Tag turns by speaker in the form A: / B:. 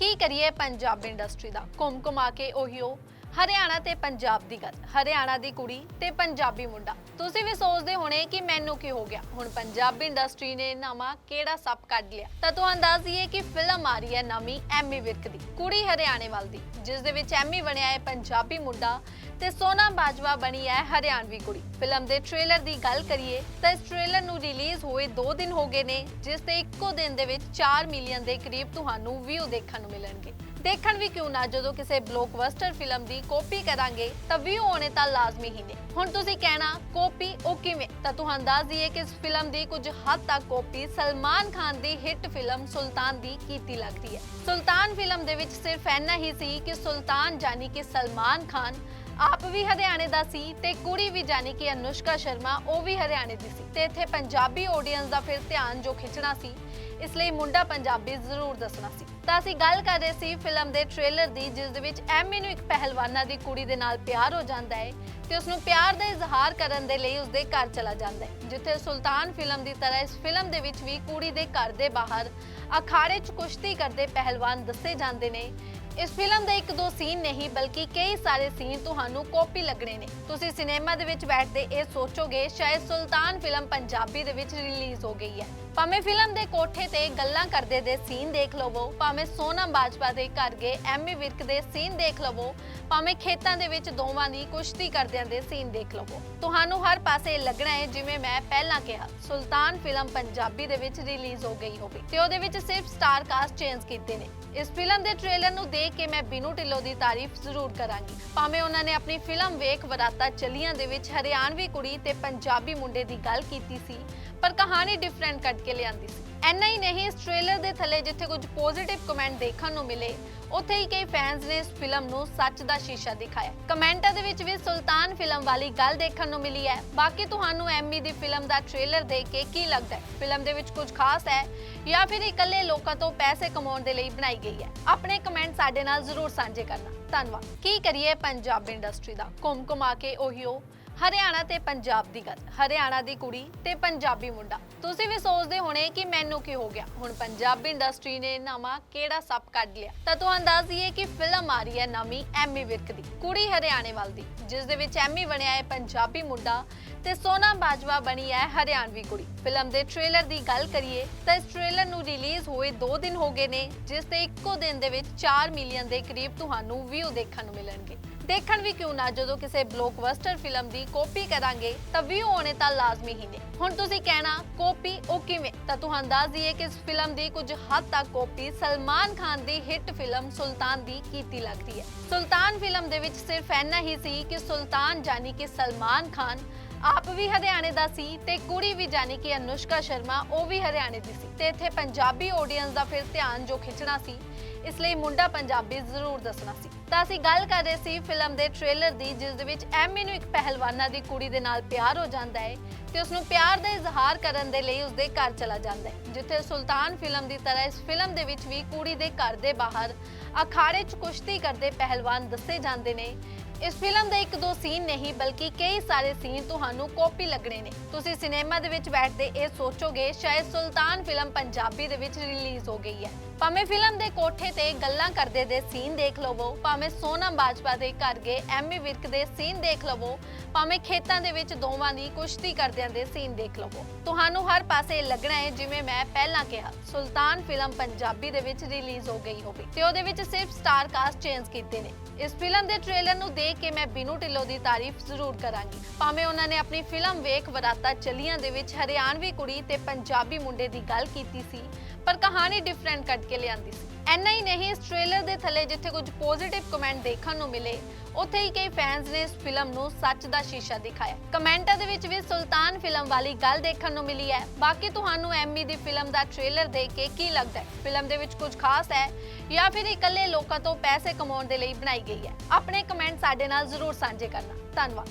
A: ਕੀ ਕਰੀਏ ਪੰਜਾਬ ਇੰਡਸਟਰੀ ਦਾ? ਘੁੰਮ ਘੁਮਾ ਕੇ ਉਹੀਓ ਹਰਿਆਣਾ ਤੇ ਪੰਜਾਬ ਦੀ ਗੱਲ। ਹਰਿਆਣਾ ਦੀ ਕੁੜੀ ਤੇ ਪੰਜਾਬੀ ਮੁੰਡਾ। ਤੁਸੀਂ ਵੀ ਸੋਚਦੇ ਹੋਣੇ ਕਿ ਮੈਨੂੰ ਕੀ ਹੋ ਗਿਆ? ਹੁਣ ਪੰਜਾਬੀ ਇੰਡਸਟਰੀ ਨੇ ਨਵਾਂ ਕਿਹੜਾ ਸੱਪ ਕੱਢ ਲਿਆ? ਤਾਂ ਤੁਹਾਨੂੰ ਦੱਸ ਦਈਏ ਕਿ ਫਿਲਮ ਆ ਰਹੀ ਹੈ ਨਵੀਂ ਐਮੀ ਵਿਰਕ ਦੀ। ਕੁੜੀ ਹਰਿਆਣੇ ਵੱਲ ਦੀ, ਜਿਸ ਦੇ ਵਿੱਚ ਐਮੀ ਬਣਿਆ ਹੈ ਪੰਜਾਬੀ ਮੁੰਡਾ ਤੇ ਸੋਨਾ ਬਾਜਵਾ ਬਣੀ ਹੈ ਹਰਿਆਣਵੀ ਕੁੜੀ। ਫਿਲਮ ਦੇ ਟ੍ਰੇਲਰ ਦੀ ਗੱਲ ਕਰੀਏ ਤਾਂ ਇਸ ਟ੍ਰੇਲਰ ਨੂੰ ਰਿਲੀਜ਼ ਹੋਏ 2 ਦਿਨ ਹੋ ਗਏ ਨੇ, ਜਿਸ ਤੇ ਇੱਕੋ ਦਿਨ ਦੇ ਵਿੱਚ 4 ਮਿਲੀਅਨ ਦੇ ਕਰੀਬ ਤੁਹਾਨੂੰ ਵਿਊ ਦੇਖਣ ਨੂੰ ਮਿਲਣਗੇ। ਦੇਖਣ ਵੀ ਕਿਉਂ ਨਾ, ਜਦੋਂ ਕਿਸੇ ਬਲੌਕਬਸਟਰ ਫਿਲਮ ਦੀ ਕਾਪੀ ਕਰਾਂਗੇ, ਤਾਂ ਵਿਊ ਹੋਣੇ ਤਾਂ ਲਾਜ਼ਮੀ ਹੀ ਨੇ। ਹੁਣ ਤੁਸੀਂ ਕਹਿਣਾ ਕਾਪੀ ਉਹ ਕਿਵੇਂ? ਤਾਂ ਤੁਹਾਨੂੰ ਦੱਸ ਦਈਏ ਕਿ ਇਸ ਫਿਲਮ ਦੀ ਕੁਝ ਹੱਦ ਤੱਕ ਕਾਪੀ ਸਲਮਾਨ ਖਾਨ ਦੀ ਹਿੱਟ ਫਿਲਮ ਸੁਲਤਾਨ ਦੀ ਕੀਤੀ ਲੱਗਦੀ ਹੈ। ਸੁਲਤਾਨ ਫਿਲਮ ਦੇ ਵਿੱਚ ਸਿਰਫ ਇੰਨਾ ਹੀ ਸੀ ਕਿ ਸੁਲਤਾਨ ਜਾਨੀ ਕਿ ਸਲਮਾਨ ਖਾਨ ਆਪ ਵੀ ਹਰਿਆਣੇ ਦਾ ਸੀ ਤੇ ਕੁੜੀ ਵੀ ਜਾਨੀ ਕਿ ਅਨੁਸ਼ਕਾ ਸ਼ਰਮਾ, ਉਹ ਵੀ ਹਰਿਆਣੇ ਦੀ ਸੀ। ਤੇ ਇੱਥੇ ਪੰਜਾਬੀ ਆਡੀਅנס ਦਾ ਫਿਰ ਧਿਆਨ ਜੋ ਖਿੱਚਣਾ ਸੀ, ਇਸ ਲਈ ਮੁੰਡਾ ਪੰਜਾਬੀ ਜ਼ਰੂਰ ਦੱਸਣਾ ਸੀ। ਤਾਂ ਅਸੀਂ ਗੱਲ ਕਰ ਰਹੇ ਸੀ ਫਿਲਮ ਦੇ ਟ੍ਰੇਲਰ ਦੀ, ਜਿਸ ਦੇ ਵਿੱਚ ਐਮੀ ਨੂੰ ਇੱਕ ਪਹਿਲਵਾਨਾਂ ਦੀ ਕੁੜੀ ਦੇ ਨਾਲ ਪਿਆਰ ਹੋ ਜਾਂਦਾ ਹੈ ਤੇ ਉਸ ਨੂੰ ਪਿਆਰ ਦਾ ਇਜ਼ਹਾਰ ਕਰਨ ਦੇ ਲਈ ਉਸ ਦੇ ਘਰ ਚਲਾ ਜਾਂਦਾ ਹੈ, ਜਿੱਥੇ ਸੁਲਤਾਨ ਫਿਲਮ ਦੀ ਤਰ੍ਹਾਂ ਇਸ ਫਿਲਮ ਦੇ ਵਿੱਚ ਵੀ ਕੁੜੀ ਦੇ ਘਰ ਦੇ ਬਾਹਰ ਅਖਾੜੇ 'ਚ ਕੁਸ਼ਤੀ ਕਰਦੇ ਪਹਿਲਵਾਨ ਦੱਸੇ ਜਾਂਦੇ ਨੇ ਇਸ ਫਿਲਮ ਦੇ ਇੱਕ ਦੋ ਸੀਨ ਨਹੀਂ, ਬਲਕਿ ਕਈ ਸਾਰੇ ਸੀਨ ਤੁਹਾਨੂੰ ਕਾਪੀ ਲੱਗਣੇ ਨੇ। ਤੁਸੀਂ ਸਿਨੇਮਾ ਦੇ ਵਿੱਚ ਬੈਠਦੇ ਇਹ ਸੋਚੋਗੇ, ਸ਼ਾਇਦ ਸੁਲਤਾਨ ਫਿਲਮ ਪੰਜਾਬੀ ਦੇ ਵਿੱਚ ਰਿਲੀਜ਼ ਹੋ ਗਈ ਹੈ। ਭਾਵੇਂ ਫਿਲਮ ਦੇ ਕੋਠੇ ਤੇ ਗੱਲਾਂ ਕਰਦੇ ਦੇ ਸੀਨ ਦੇਖ ਲਵੋ, ਭਾਵੇਂ ਸੋਨਮ ਬਾਜਵਾ ਦੇ ਘਰ ਗਏ ਐਮੀ ਵਿਰਕ ਦੇ ਸੀਨ ਦੇਖ ਲਵੋ, ਭਾਵੇਂ ਖੇਤਾਂ ਦੇ ਵਿੱਚ ਦੋਵਾਂ ਦੀ ਕੁਸ਼ਤੀ ਕਰਦਿਆਂ ਦੇ ਸੀਨ ਦੇਖ ਲਵੋ। ਤੁਹਾਨੂੰ ਹਰ ਪਾਸੇ ਲੱਗਣਾ ਹੈ ਜਿਵੇਂ ਮੈਂ ਪਹਿਲਾਂ ਕਿਹਾ, ਸੁਲਤਾਨ ਫਿਲਮ ਪੰਜਾਬੀ ਦੇ ਵਿੱਚ ਰਿਲੀਜ਼ ਹੋ ਗਈ ਹੋਵੇ ਤੇ ਉਹਦੇ ਵਿੱਚ ਸਿਰਫ ਸਟਾਰ ਕਾਸਟ ਚੇਂਜ ਕੀਤੇ ਨੇ। ਇਸ ਫਿਲਮ ਦੇ ਟ੍ਰੇਲਰ ਨੂੰ ਦੇਖ ਕੇ ਮੈਂ ਬਿਨੂ ਢਿੱਲੋਂ ਦੀ ਤਾਰੀਫ ਜ਼ਰੂਰ ਕਰਾਂਗੀ। ਭਾਵੇਂ ਉਹਨਾਂ ਨੇ ਆਪਣੀ ਫਿਲਮ ਵੇਖ ਵਰਾਤਾ ਚਲੀਆਂ ਦੇ ਵਿੱਚ ਹਰਿਆਣਵੀ ਕੁੜੀ ਤੇ ਪੰਜਾਬੀ ਮੁੰਡੇ ਦੀ ਗੱਲ ਕੀਤੀ ਸੀ, ਪਰ ਕਹਾਣੀ ਡਿਫਰੈਂਟ ਕੱਢ ਕੇ ਲਿਆਂਦੀ ਸੀ। ਐਨਾ ਹੀ ਨਹੀਂ, ਇਸ ਟ੍ਰੇਲਰ ਦੇ ਥੱਲੇ ਜਿੱਥੇ ਕੁਝ ਪੋਜ਼ਿਟਿਵ ਕਮੈਂਟ ਦੇਖਣ ਨੂੰ ਮਿਲੇ, ਉੱਥੇ ਹੀ ਕਈ ਫੈਨਸ ਨੇ ਇਸ ਫਿਲਮ ਨੂੰ ਸੱਚ ਦਾ ਸ਼ੀਸ਼ਾ ਦਿਖਾਇਆ। ਕਮੈਂਟਾਂ ਦੇ ਵਿੱਚ ਵੀ ਸੁਲਤਾਨ ਫਿਲਮ ਵਾਲੀ ਗੱਲ ਦੇਖਣ ਨੂੰ ਮਿਲੀ ਹੈ। ਬਾਕੀ ਤੁਹਾਨੂੰ ਐਮੀ ਦੀ ਫਿਲਮ ਦਾ ਟ੍ਰੇਲਰ ਦੇਖ ਕੇ ਕੀ ਲੱਗਦਾ ਹੈ? ਫਿਲਮ ਦੇ ਵਿੱਚ ਕੁਝ ਖਾਸ ਹੈ ਜਾਂ ਫਿਰ ਇਕੱਲੇ ਲੋਕਾਂ ਤੋਂ ਪੈਸੇ ਕਮਾਉਣ ਦੇ ਲਈ ਬਣਾਈ ਗਈ ਹੈ? ਆਪਣੇ ਕਮੈਂਟ ਸਾਡੇ ਨਾਲ ਜ਼ਰੂਰ ਸਾਂਝੇ ਕਰਨਾ। ਧੰਨਵਾਦ। ਕੀ ਕਰੀਏ ਪੰਜਾਬ ਇੰਡਸਟਰੀ ਦਾ? ਘੁੰਮ ਘੁਮਾ ਕੇ ਉਹੀਓ ਹਰਿਆਣਾ ਤੇ ਪੰਜਾਬ ਦੀ ਗੱਲ, ਹਰਿਆਣਾ ਦੀ ਕੁੜੀ ਤੇ ਪੰਜਾਬੀ ਮੁੰਡਾ। ਤੁਸੀਂ ਵੀ ਸੋਚਦੇ ਹੋਣੇ ਕਿ ਮੈਨੂੰ ਕੀ ਹੋ ਗਿਆ? ਹੁਣ ਪੰਜਾਬੀ ਇੰਡਸਟਰੀ ਨੇ ਨਵਾਂ ਕਿਹੜਾ ਸੱਪ ਕੱਢ ਲਿਆ? ਤਾਂ ਤੁਹਾਨੂੰ ਦੱਸ ਦਈਏ ਕਿ ਫਿਲਮ ਆ ਰਹੀ ਹੈ ਨਵੀਂ ਐਮੀ ਵਿਰਕ ਦੀ, ਕੁੜੀ ਹਰਿਆਣੇ ਵੱਲ ਦੀ, ਜਿਸ ਦੇ ਵਿੱਚ ਐਮੀ ਬਣਿਆ ਹੈ ਪੰਜਾਬੀ ਮੁੰਡਾ ਤੇ ਸੋਨਾ ਬਾਜਵਾ ਬਣੀ ਹੈ ਹਰਿਆਣਵੀ ਕੁੜੀ। ਫਿਲਮ ਦੇ ਟ੍ਰੇਲਰ ਦੀ ਗੱਲ ਕਰੀਏ ਤਾਂ ਇਸ ਟ੍ਰੇਲਰ ਨੂੰ ਰਿਲੀਜ਼ ਹੋਏ 2 ਦਿਨ ਹੋ ਗਏ ਨੇ, ਜਿਸ ਤੇ ਇੱਕੋ ਦਿਨ ਦੇ ਵਿੱਚ 4 ਮਿਲੀਅਨ ਦੇ ਕਰੀਬ ਤੁਹਾਨੂੰ ਵਿਊ ਦੇਖਣ ਨੂੰ ਮਿਲਣਗੇ। ਦੇਖਣ ਵੀ ਕਿਉਂ ਨਾ, ਜਦੋਂ ਕਿਸੇ ਬਲੌਕਬਸਟਰ ਫਿਲਮ ਦੀ ਕਾਪੀ ਕਰਾਂਗੇ, ਤਾਂ ਵਿਊ ਹੋਣੇ ਤਾਂ ਲਾਜ਼ਮੀ ਹੀ ਨੇ। ਹੁਣ ਤੁਸੀਂ ਕਹਿਣਾ ਕਾਪੀ ਉਹ ਕਿਵੇਂ? ਤਾਂ ਤੁਹਾਨੂੰ ਦੱਸ ਦਈਏ ਕਿ ਇਸ ਫਿਲਮ ਦੀ ਕੁਝ ਹੱਦ ਤੱਕ ਕਾਪੀ ਸਲਮਾਨ ਖਾਨ ਦੀ ਹਿੱਟ ਫਿਲਮ ਸੁਲਤਾਨ ਦੀ ਕੀਤੀ ਲੱਗਦੀ ਹੈ। ਸੁਲਤਾਨ ਫਿਲਮ ਦੇ ਵਿੱਚ ਸਿਰਫ ਇੰਨਾ ਹੀ ਸੀ ਕਿ ਸੁਲਤਾਨ ਜਾਨੀ ਕਿ ਸਲਮਾਨ ਖਾਨ ਆਪ ਵੀ ਹਰਿਆਣੇ ਦਾ ਸੀ ਤੇ ਕੁੜੀ ਵੀ ਜਾਨੀ ਕਿ ਅਨੁਸ਼ਕਾ ਸ਼ਰਮਾ, ਉਹ ਵੀ ਹਰਿਆਣੇ ਦੀ ਸੀ। ਤੇ ਇੱਥੇ ਪੰਜਾਬੀ ਆਡੀਅנס ਦਾ ਫਿਰ ਧਿਆਨ ਜੋ ਖਿੱਚਣਾ ਸੀ, ਇਸ ਲਈ ਮੁੰਡਾ ਪੰਜਾਬੀ ਜ਼ਰੂਰ ਦੱਸਣਾ ਸੀ। ਤਾਂ ਅਸੀਂ ਗੱਲ ਕਰ ਰਹੇ ਸੀ ਫਿਲਮ ਦੇ ਟ੍ਰੇਲਰ ਦੀ, ਜਿਸ ਦੇ ਵਿੱਚ ਐਮੀ ਨੂੰ ਇੱਕ ਪਹਿਲਵਾਨਾਂ ਦੀ ਕੁੜੀ ਦੇ ਨਾਲ ਪਿਆਰ ਹੋ ਜਾਂਦਾ ਹੈ ਤੇ ਉਸ ਨੂੰ ਪਿਆਰ ਦਾ ਇਜ਼ਹਾਰ ਕਰਨ ਦੇ ਲਈ ਉਸ ਦੇ ਘਰ ਚਲਾ ਜਾਂਦਾ ਹੈ, ਜਿੱਥੇ ਸੁਲਤਾਨ ਫਿਲਮ ਦੀ ਤਰ੍ਹਾਂ ਇਸ ਫਿਲਮ ਦੇ ਵਿੱਚ ਵੀ ਕੁੜੀ ਦੇ ਘਰ ਦੇ ਬਾਹਰ ਅਖਾੜੇ 'ਚ ਕੁਸ਼ਤੀ ਕਰਦੇ ਪਹਿਲਵਾਨ ਦੱਸੇ ਜਾਂਦੇ ਨੇ। ਇਸ ਫਿਲਮ ਦੇ ਇੱਕ ਦੋ ਸੀਨ ਨਹੀਂ, ਬਲਕਿ ਕਈ ਸਾਰੇ ਸੀਨ ਤੁਹਾਨੂੰ ਕਾਪੀ ਲੱਗਣੇ ਨੇ। ਤੁਸੀਂ ਸਿਨੇਮਾ ਦੇ ਵਿੱਚ ਬੈਠਦੇ ਇਹ ਸੋਚੋਗੇ, ਸ਼ਾਇਦ ਸੁਲਤਾਨ ਫਿਲਮ ਪੰਜਾਬੀ ਦੇ ਵਿੱਚ ਰਿਲੀਜ਼ ਹੋ ਗਈ ਹੈ। ਭਾਵੇਂ ਫਿਲਮ ਦੇ ਕੋਠੇ ਤੇ ਗੱਲਾਂ ਕਰਦੇ ਦੇ ਸੀਨ ਦੇਖ ਲਵੋ, ਭਾਵੇਂ ਸੋਨਮ ਬਾਜਵਾ ਦੇ ਘਰ ਗਏ ਐਮੀ ਵਿਰਕ ਦੇ ਸੀਨ ਦੇਖ ਲਵੋ, ਭਾਵੇਂ ਖੇਤਾਂ ਦੇ ਵਿੱਚ ਦੋਵਾਂ ਦੀ ਕੁਸ਼ਤੀ ਕਰਦਿਆਂ ਦੇ ਸੀਨ ਦੇਖ ਲਵੋ। ਤੁਹਾਨੂੰ ਹਰ ਪਾਸੇ ਲੱਗਣਾ ਹੈ ਜਿਵੇਂ ਮੈਂ ਪਹਿਲਾਂ ਕਿਹਾ, ਸੁਲਤਾਨ ਫਿਲਮ ਪੰਜਾਬੀ ਦੇ ਵਿੱਚ ਰਿਲੀਜ਼ ਹੋ ਗਈ ਹੋਵੇ ਤੇ ਉਹਦੇ ਵਿੱਚ ਸਿਰਫ ਸਟਾਰ ਕਾਸਟ ਚੇਂਜ ਕੀਤੇ ਨੇ। ਇਸ ਫਿਲਮ ਦੇ ਟ੍ਰੇਲਰ ਨੂੰ ਦੇਖ ਕੇ ਮੈਂ ਬਿਨੂ ਢਿੱਲੋਂ ਦੀ ਤਾਰੀਫ ਜ਼ਰੂਰ ਕਰਾਂਗੀ। ਭਾਵੇਂ ਉਹਨਾਂ ਨੇ ਆਪਣੀ ਫਿਲਮ ਵੇਖ ਵਰਾਤਾ ਚਲੀਆਂ ਦੇ ਵਿੱਚ ਹਰਿਆਣਵੀ ਕੁੜੀ ਤੇ ਪੰਜਾਬੀ ਮੁੰਡੇ ਦੀ ਗੱਲ ਕੀਤੀ ਸੀ, ਪਰ ਕਹਾਣੀ ਡਿਫਰੈਂਟ ਕੱਢ ਕੇ ਲਿਆਂਦੀ ਸੀ। ਐਨਾ ਹੀ ਨਹੀਂ, ਇਸ ਟ੍ਰੇਲਰ ਦੇ ਥੱਲੇ ਜਿੱਥੇ ਕੁਝ ਪੋਜ਼ਿਟਿਵ ਕਮੈਂਟ ਦੇਖਣ ਨੂੰ ਮਿਲੇ, ਉੱਥੇ ਹੀ ਕਈ ਫੈਨਸ ਨੇ ਇਸ ਫਿਲਮ ਨੂੰ ਸੱਚ ਦਾ ਸ਼ੀਸ਼ਾ ਦਿਖਾਇਆ। ਕਮੈਂਟਾਂ ਦੇ ਵਿੱਚ ਵੀ ਸੁਲਤਾਨ ਫਿਲਮ ਵਾਲੀ ਗੱਲ ਦੇਖਣ ਨੂੰ ਮਿਲੀ ਹੈ। ਬਾਕੀ ਤੁਹਾਨੂੰ ਐਮੀ ਦੀ ਫਿਲਮ ਦਾ ਟ੍ਰੇਲਰ ਦੇਖ ਕੇ ਕੀ ਲੱਗਦਾ ਹੈ? ਫਿਲਮ ਦੇ ਵਿੱਚ ਕੁਝ ਖਾਸ ਹੈ ਜਾਂ ਫਿਰ ਇਕੱਲੇ ਲੋਕਾਂ ਤੋਂ ਪੈਸੇ ਕਮਾਉਣ ਦੇ ਲਈ ਬਣਾਈ ਗਈ ਹੈ? ਆਪਣੇ ਕਮੈਂਟ ਸਾਡੇ ਨਾਲ ਜ਼ਰੂਰ ਸਾਂਝੇ ਕਰਨਾ। ਧੰਨਵਾਦ।